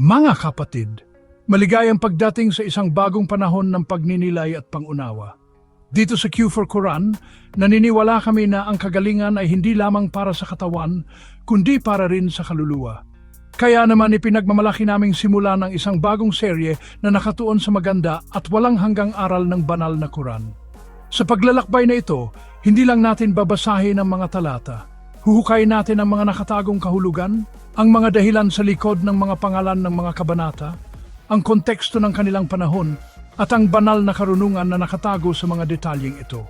Mga kapatid, maligayang pagdating sa isang bagong panahon ng pagninilay at pangunawa. Dito sa Q4 Quran, naniniwala kami na ang kagalingan ay hindi lamang para sa katawan, kundi para rin sa kaluluwa. Kaya naman ipinagmamalaki naming simula ng isang bagong serye na nakatuon sa maganda at walang hanggang aral ng banal na Quran. Sa paglalakbay na ito, hindi lang natin babasahin ang mga talata. Huhukayin natin ang mga nakatagong kahulugan, ang mga dahilan sa likod ng mga pangalan ng mga kabanata, ang konteksto ng kanilang panahon, at ang banal na karunungan na nakatago sa mga detalyeng ito.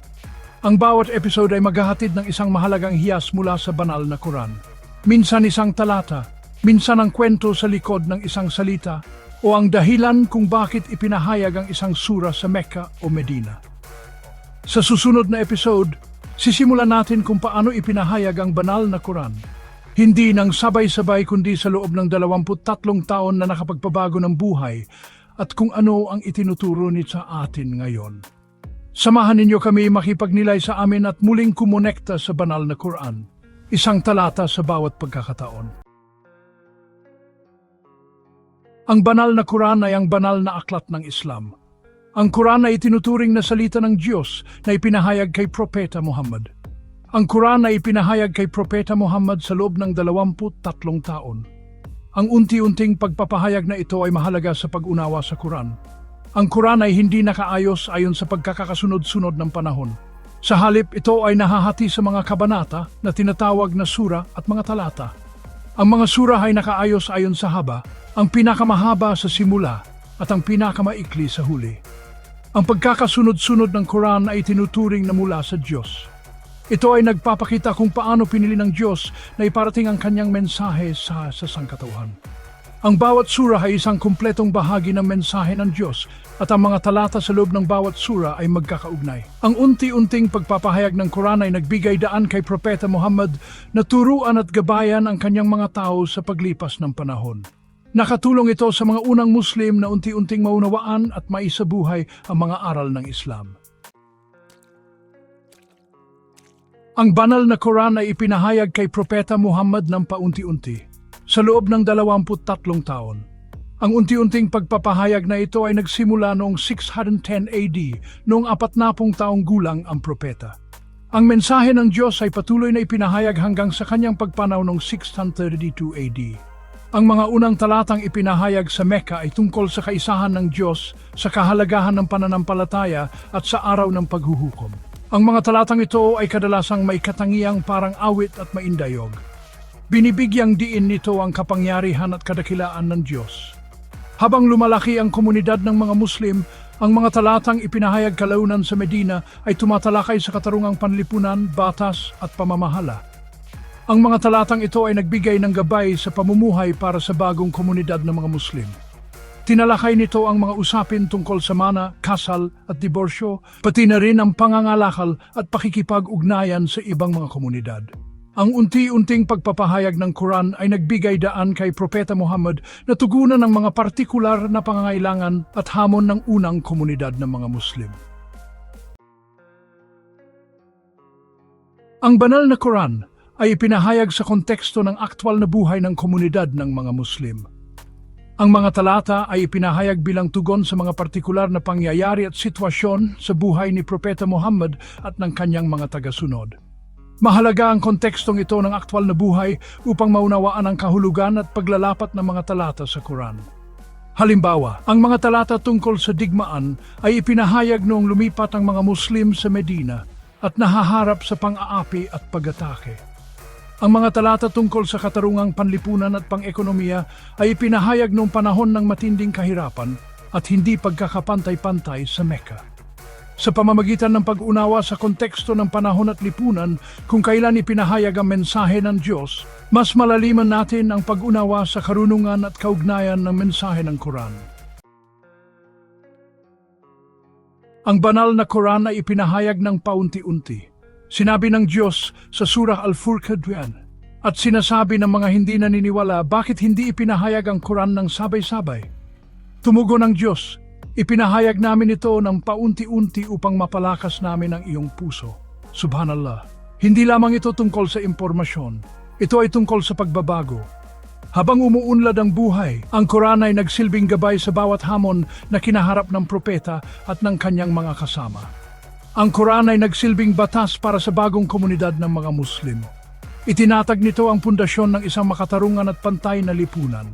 Ang bawat episode ay maghahatid ng isang mahalagang hiyas mula sa banal na Quran. Minsan isang talata, minsan ang kwento sa likod ng isang salita, o ang dahilan kung bakit ipinahayag ang isang sura sa Mecca o Medina. Sa susunod na episode, sisimulan natin kung paano ipinahayag ang banal na Quran. Hindi nang sabay-sabay kundi sa loob ng 23 taon na nakapagpabago ng buhay at kung ano ang itinuturo nito sa atin ngayon. Samahan ninyo kami makipagnilay sa amin at muling kumonekta sa banal na Quran. Isang talata sa bawat pagkakataon. Ang banal na Quran ay ang banal na aklat ng Islam. Ang Quran ay itinuturing na salita ng Diyos na ipinahayag kay Propeta Muhammad. Ang Quran ay ipinahayag kay Propeta Muhammad sa loob ng 23 taon. Ang unti-unting pagpapahayag na ito ay mahalaga sa pag-unawa sa Quran. Ang Quran ay hindi nakaayos ayon sa pagkakasunod-sunod ng panahon. Sa halip, ito ay nahahati sa mga kabanata na tinatawag na sura at mga talata. Ang mga sura ay nakaayos ayon sa haba, ang pinakamahaba sa simula at ang pinakamaikli sa huli. Ang pagkakasunod-sunod ng Quran ay tinuturing na mula sa Diyos. Ito ay nagpapakita kung paano pinili ng Diyos na iparating ang kanyang mensahe sa, sa sangkatauhan. Ang bawat sura ay isang kumpletong bahagi ng mensahe ng Diyos at ang mga talata sa loob ng bawat sura ay magkakaugnay. Ang unti-unting pagpapahayag ng Quran ay nagbigay daan kay Propeta Muhammad na turuan at gabayan ang kanyang mga tao sa paglipas ng panahon. Nakatulong ito sa mga unang Muslim na unti-unting maunawaan at maisabuhay ang mga aral ng Islam. Ang banal na Quran ay ipinahayag kay Propeta Muhammad ng paunti-unti sa loob ng 23 taon. Ang unti-unting pagpapahayag na ito ay nagsimula noong 610 AD, noong 40 taong gulang ang propeta. Ang mensahe ng Diyos ay patuloy na ipinahayag hanggang sa kanyang pagpanaw noong 632 AD. Ang mga unang talatang ipinahayag sa Mecca ay tungkol sa kaisahan ng Diyos, sa kahalagahan ng pananampalataya at sa araw ng paghuhukom. Ang mga talatang ito ay kadalasang may katangiang parang awit at maindayog. Binibigyang diin nito ang kapangyarihan at kadakilaan ng Diyos. Habang lumalaki ang komunidad ng mga Muslim, ang mga talatang ipinahayag kalaunan sa Medina ay tumatalakay sa katarungang panlipunan, batas at pamamahala. Ang mga talatang ito ay nagbigay ng gabay sa pamumuhay para sa bagong komunidad ng mga Muslim. Tinalakay nito ang mga usapin tungkol sa mana, kasal at diborsyo, pati na rin ang pangangalakal at pakikipag-ugnayan sa ibang mga komunidad. Ang unti-unting pagpapahayag ng Quran ay nagbigay daan kay Propeta Muhammad na tugunan ng mga partikular na pangangailangan at hamon ng unang komunidad ng mga Muslim. Ang banal na Quran ay ipinahayag sa konteksto ng aktwal na buhay ng komunidad ng mga Muslim. Ang mga talata ay ipinahayag bilang tugon sa mga partikular na pangyayari at sitwasyon sa buhay ni Propeta Muhammad at ng kanyang mga tagasunod. Mahalaga ang kontekstong ito ng aktwal na buhay upang maunawaan ang kahulugan at paglalapat ng mga talata sa Quran. Halimbawa, ang mga talata tungkol sa digmaan ay ipinahayag noong lumipat ang mga Muslim sa Medina at nahaharap sa pang-aapi at pag-atake. Ang mga talata tungkol sa katarungang panlipunan at pang-ekonomiya ay ipinahayag noong panahon ng matinding kahirapan at hindi pagkakapantay-pantay sa Mecca. Sa pamamagitan ng pag-unawa sa konteksto ng panahon at lipunan kung kailan ipinahayag ang mensahe ng Diyos, mas malaliman natin ang pag-unawa sa karunungan at kaugnayan ng mensahe ng Quran. Ang banal na Quran ay ipinahayag ng paunti-unti. Sinabi ng Diyos sa Surah Al-Furqan at sinasabi ng mga hindi naniniwala bakit hindi ipinahayag ang Quran ng sabay-sabay. Tumugon ng Diyos, ipinahayag namin ito ng paunti-unti upang mapalakas namin ang iyong puso. Subhanallah, hindi lamang ito tungkol sa impormasyon, ito ay tungkol sa pagbabago. Habang umuunlad ang buhay, ang Quran ay nagsilbing gabay sa bawat hamon na kinaharap ng propeta at ng kanyang mga kasama. Ang Quran ay nagsilbing batas para sa bagong komunidad ng mga Muslim. Itinatag nito ang pundasyon ng isang makatarungan at pantay na lipunan.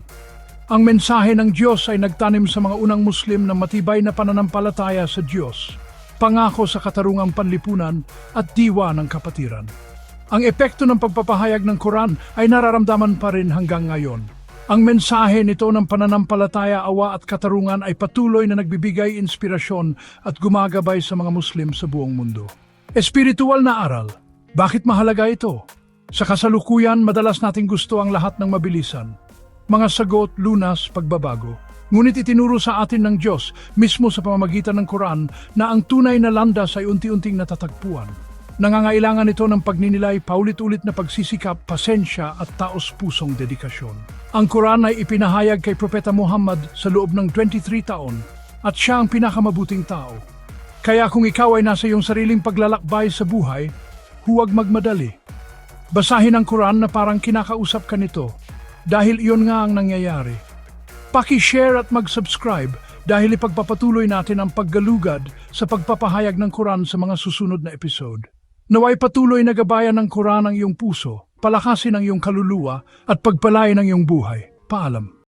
Ang mensahe ng Diyos ay nagtanim sa mga unang Muslim ng matibay na pananampalataya sa Diyos, pangako sa katarungang panlipunan at diwa ng kapatiran. Ang epekto ng pagpapahayag ng Quran ay nararamdaman pa rin hanggang ngayon. Ang mensahe nito ng pananampalataya, awa at katarungan ay patuloy na nagbibigay inspirasyon at gumagabay sa mga Muslim sa buong mundo. Espiritual na aral. Bakit mahalaga ito? Sa kasalukuyan, madalas nating gusto ang lahat ng mabilisan. Mga sagot, lunas, pagbabago. Ngunit itinuro sa atin ng Diyos, mismo sa pamamagitan ng Quran, na ang tunay na landas ay unti-unting natatagpuan. Nangangailangan ito ng pagninilay, paulit-ulit na pagsisikap, pasensya at taos-pusong dedikasyon. Ang Quran ay ipinahayag kay Propeta Muhammad sa loob ng 23 taon at siya ang pinakamabuting tao. Kaya kung ikaw ay nasa iyong sariling paglalakbay sa buhay, huwag magmadali. Basahin ang Quran na parang kinakausap ka nito dahil iyon nga ang nangyayari. Paki-share at mag-subscribe dahil ipagpapatuloy natin ang paggalugad sa pagpapahayag ng Quran sa mga susunod na episode. Naway patuloy na gabayan ng Quran ang iyong puso, palakasin ang iyong kaluluwa at pagpalain ang iyong buhay. Paalam.